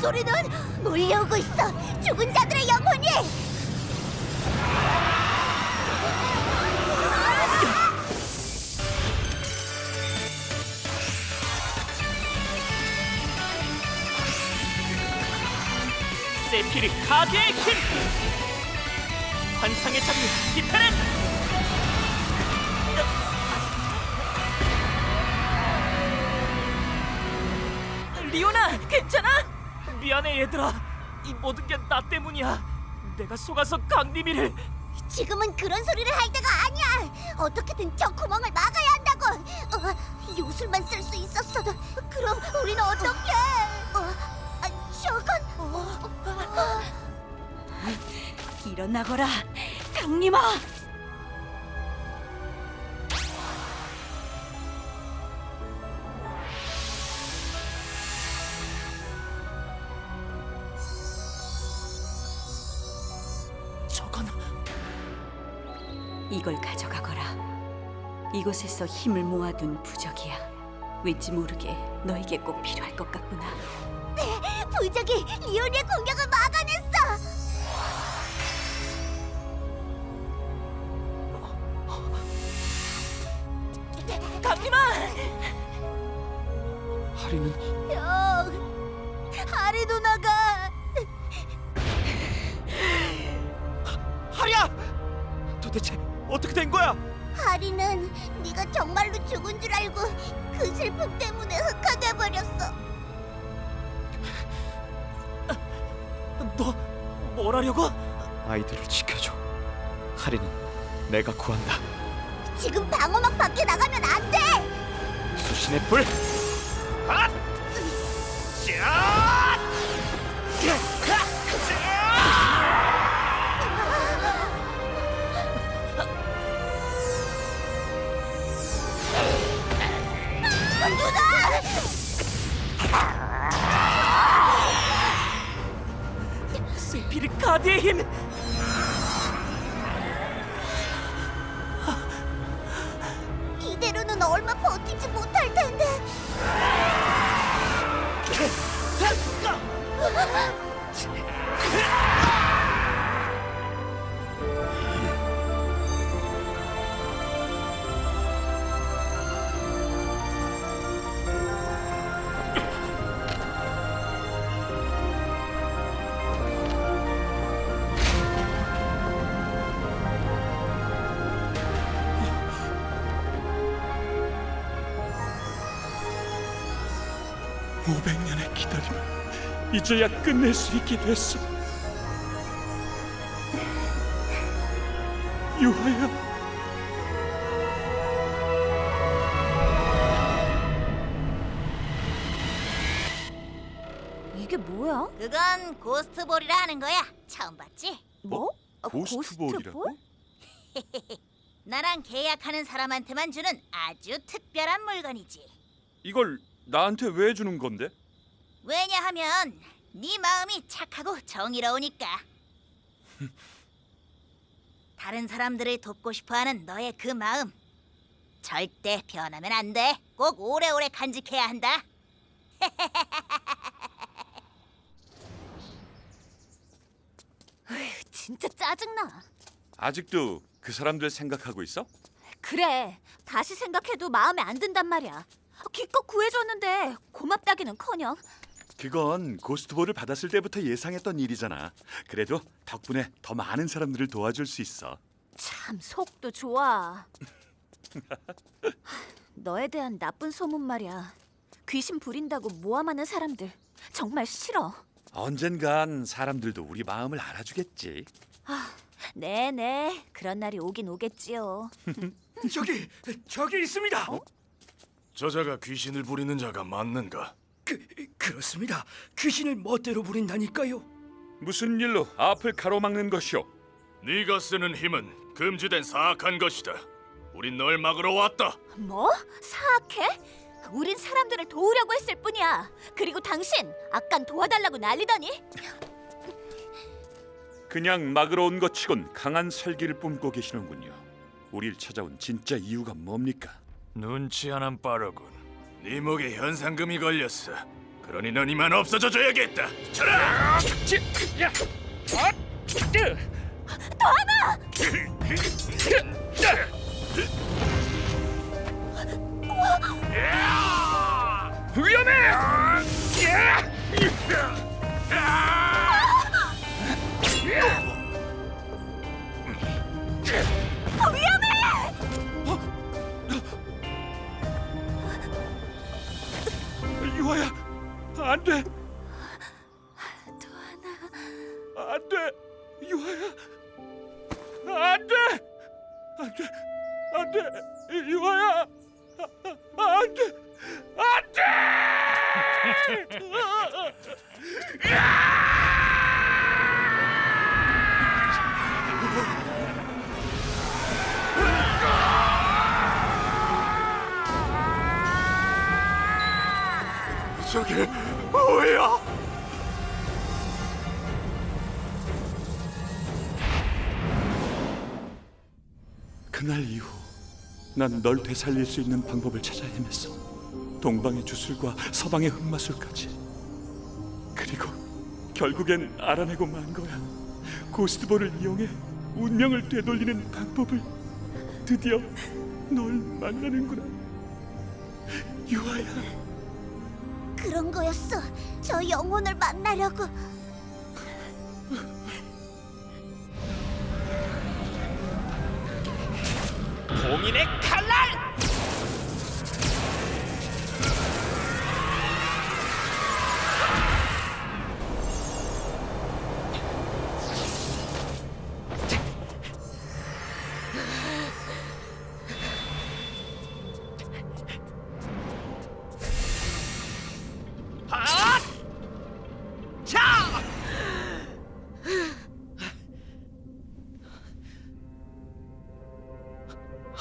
소리는 몰려오고 있어. 죽은 자들의 영혼이. 세피르 카드의 힘! 환상의 장미 티타 미안해 얘들아. 이 모든 게 나 때문이야. 내가 속아서 강림이를 지금은 그런 소리를 할 때가 아니야. 어떻게든 저 구멍을 막아야 한다고. 어, 요술만 쓸 수 있었어도 그럼 우리는 어떻게? 어, 아, 저건. 어, 일어나거라, 강림아. 이걸 가져가거라. 이곳에서 힘을 모아둔 부적이야. 왠지 모르게 너에게 꼭 필요할 것 같구나. 부적이 리온의 공격을 막아냈어. 강림아! 하리는 형, 하리 누나가 하리야! 도대체 어떻게 된 거야? 하리는 네가 정말로 죽은 줄 알고 그 슬픔 때문에 흑화돼 버렸어. 너뭘 하려고? 아이들을 지켜줘. 하리는 내가 구한다. 지금 방어막 밖에 나가면 안 돼. 수신의 불. 아! 세 피르 500년의 기다림을 이제야 끝낼 수 있게 됐어. 유하야. 이게 뭐야? 그건 고스트볼이라는 거야. 처음 봤지? 뭐? 어, 어 고스트볼이라고? 나랑 계약하는 사람한테만 주는 아주 특별한 물건이지. 이걸 나한테 왜 주는 건데? 왜냐하면 네 마음이 착하고 정의로우니까. 다른 사람들을 돕고 싶어하는 너의 그 마음 절대 변하면 안 돼. 꼭 오래오래 간직해야 한다. 진짜 짜증나. 아직도 그 사람들 생각하고 있어? 그래, 다시 생각해도 마음에 안 든단 말이야. 기껏 구해줬는데 고맙다기는커녕 그건 고스트볼을 받았을 때부터 예상했던 일이잖아. 그래도 덕분에 더 많은 사람들을 도와줄 수 있어. 참 속도 좋아. 너에 대한 나쁜 소문 말이야. 귀신 부린다고 모함하는 사람들 정말 싫어. 언젠간 사람들도 우리 마음을 알아주겠지. 네네, 그런 날이 오긴 오겠지요. 저기 저기 있습니다. 저자가 귀신을 부리는 자가 맞는가? 그 그렇습니다. 귀신을 멋대로 부린다니까요. 무슨 일로 앞을 가로막는 것이오? 네가 쓰는 힘은 금지된 사악한 것이다. 우린 널 막으러 왔다. 뭐? 사악해? 우린 사람들을 도우려고 했을 뿐이야. 그리고 당신 아깐 도와달라고 난리더니 그냥 막으러 온 것치곤 강한 설기를 뿜고 계시는군요. 우릴 찾아온 진짜 이유가 뭡니까? 눈치 하나 빠르군. 네 목에 현상금이 걸렸어. 그러니 넌 이만 없어져 줘야겠다. 저라! 유아야, 유아야, 안 돼, 안 돼, 안 돼, 유아야, 아, 안 돼, 안 돼. 저게 뭐야? 그날 이후 난 널 되살릴 수 있는 방법을 찾아 헤맸어. 동방의 주술과 서방의 흑마술까지. 그리고 결국엔 알아내고 만 거야. 고스트볼을 이용해 운명을 되돌리는 방법을 드디어 널 만나는구나. 유아야. 그런 거였어. 저 영혼을 만나려고. か。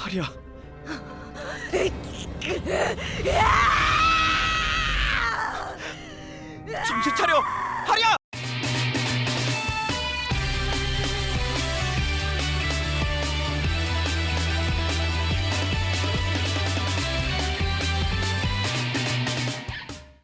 하리야. 정신 차려, 하리야!